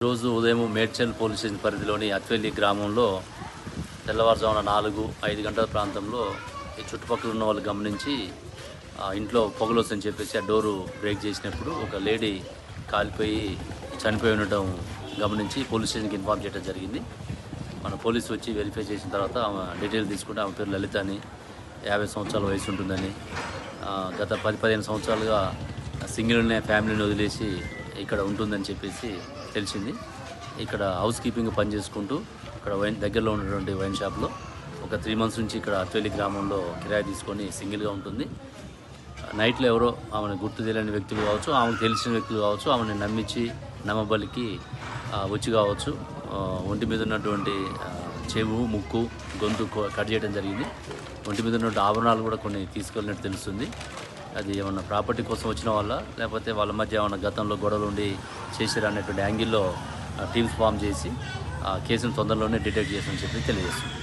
రోజు ఉదయం Medchal police station పరిధిలోని అత్వెల్లి గ్రామంలో తెల్లవారుజామున నాలుగు ఐదు గంటల ప్రాంతంలో ఈ చుట్టుపక్కల ఉన్న వాళ్ళు గమనించి ఇంట్లో పొగలొస్తని చెప్పేసి ఆ డోరు బ్రేక్ చేసినప్పుడు ఒక లేడీ కాలిపోయి చనిపోయి ఉండటం గమనించి పోలీస్ స్టేషన్కి ఇన్ఫార్మ్ చేయడం జరిగింది. మన పోలీసు వచ్చి వెరిఫై చేసిన తర్వాత ఆమె డీటెయిల్ తీసుకుంటే ఆమె పేరు లలిత అని యాభై సంవత్సరాల వయసు ఉంటుందని గత పది పదిహేను సంవత్సరాలుగా సింగిల్నే ఫ్యామిలీని వదిలేసి ఇక్కడ ఉంటుందని చెప్పేసి తెలిసింది. ఇక్కడ హౌస్ కీపింగ్ పని చేసుకుంటూ ఇక్కడ వైన్ దగ్గరలో ఉన్నటువంటి వైన్ షాప్లో ఒక త్రీ మంత్స్ నుంచి ఇక్కడ అత్వేలి గ్రామంలో కిరాయి తీసుకొని సింగిల్గా ఉంటుంది. నైట్లో ఎవరో ఆమెను గుర్తు తెలియని వ్యక్తులు కావచ్చు ఆమెకు తెలిసిన వ్యక్తులు కావచ్చు ఆమెను నమ్మించి నమ్మబలికి వచ్చి కావచ్చు. ఒంటి మీద ఉన్నటువంటి చెవు ముక్కు గొంతు కట్ చేయడం జరిగింది. ఒంటి మీద ఉన్నటువంటి ఆభరణాలు కూడా కొన్ని తీసుకెళ్ళినట్టు తెలుస్తుంది. అది ఏమన్నా ప్రాపర్టీ కోసం వచ్చిన వాళ్ళ లేకపోతే వాళ్ళ మధ్య ఏమన్నా గతంలో గొడవలు ఉండి చేసిరా అనేటువంటి యాంగిల్లో టీమ్స్ ఫామ్ చేసి ఆ కేసును తొందరలోనే డిటెక్ట్ చేసని చెప్పి తెలియజేస్తుంది